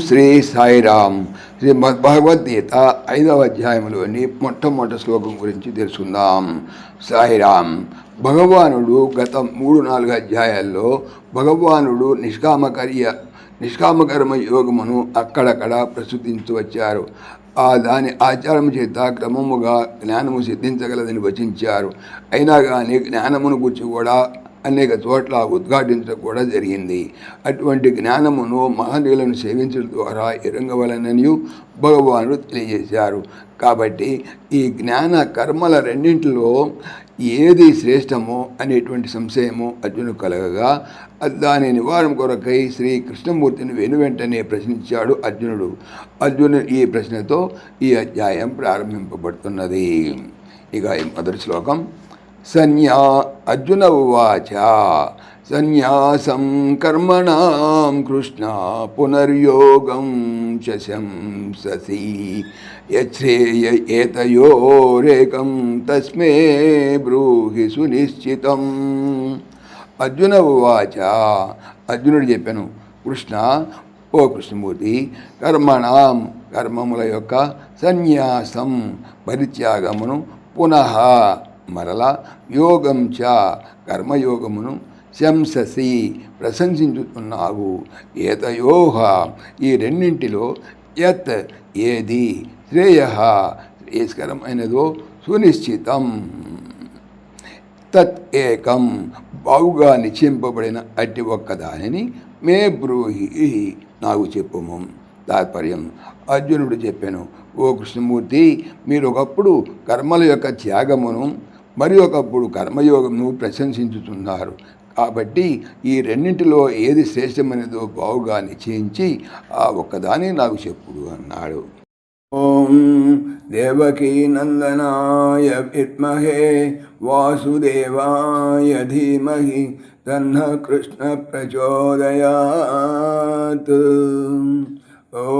శ్రీ సాయిరామ్. శ్రీ భగవద్గీత ఐదవ అధ్యాయంలోని మొట్టమొదటి శ్లోకం గురించి తెలుసుకుందాం. సాయిరామ్. భగవానుడు గత మూడు నాలుగు అధ్యాయాల్లో భగవానుడు నిష్కామకర్య నిష్కామకర్మ యోగమును అక్కడక్కడ ప్రస్తుతించు వచ్చారు. ఆ దాని ఆచారం చేత క్రమముగా జ్ఞానము సిద్ధించగలదని వచించారు. అయినా కానీ జ్ఞానమును గురించి కూడా అనేక చోట్ల ఉద్ఘాటించడం కూడా జరిగింది. అటువంటి జ్ఞానమును మహనీయులను సేవించడం ద్వారా ఎరంగవలనని భగవానుడు తెలియజేశారు. కాబట్టి ఈ జ్ఞాన కర్మల రెండింటిలో ఏది శ్రేష్టమో అనేటువంటి సంశయము అర్జును కలగగా దాని నివారణ కొరకై శ్రీ కృష్ణమూర్తిని వెను వెంటనే ప్రశ్నించాడు అర్జునుడు. అర్జును ఈ ప్రశ్నతో ఈ అధ్యాయం ప్రారంభింపబడుతున్నది. ఇక మొదటి శ్లోకం సన్యా అర్జున ఉవాచ సన్యాసం కర్మణాం కృష్ణ పునర్యోగం చశంససి శంససి ఏతయోరేకం తస్మే బ్రూహి సునిశ్చితం అర్జున ఉవాచ అర్జునుడు చెప్పాను కృష్ణ ఓ కృష్ణమూర్తి కర్మణాం కర్మముల యొక్క సన్యాసం పరిత్యాగమును పునః మరల యోగం చ కర్మయోగమును శంససి ప్రశంసించుతున్నావు ఏతయోహ ఈ రెండింటిలో యత్ ఏది శ్రేయ. శ్రేయస్కరమైనదో సునిశ్చితం. తత్ ఏకం బావుగా నిశ్చయింపబడిన అట్టి ఒక్కదానిని మే బ్రూహి నాకు చెప్పుము. తాత్పర్యం అర్జునుడు చెప్పాను ఓ కృష్ణమూర్తి మీరు ఒకప్పుడు కర్మల యొక్క త్యాగమును మరి ఒకప్పుడు కర్మయోగమును ప్రశంసించుతున్నారు కాబట్టి ఈ రెండింటిలో ఏది శ్రేష్టమైనదో బావుగా నిశ్చయించి ఆ ఒక్కదాని నాకు చెప్పుడు అన్నాడు. ఓం దేవకీ నందనాయ విద్మహే వాసుదేవాయ ధీమహి తన్న కృష్ణ ప్రచోదయాత్. ఓ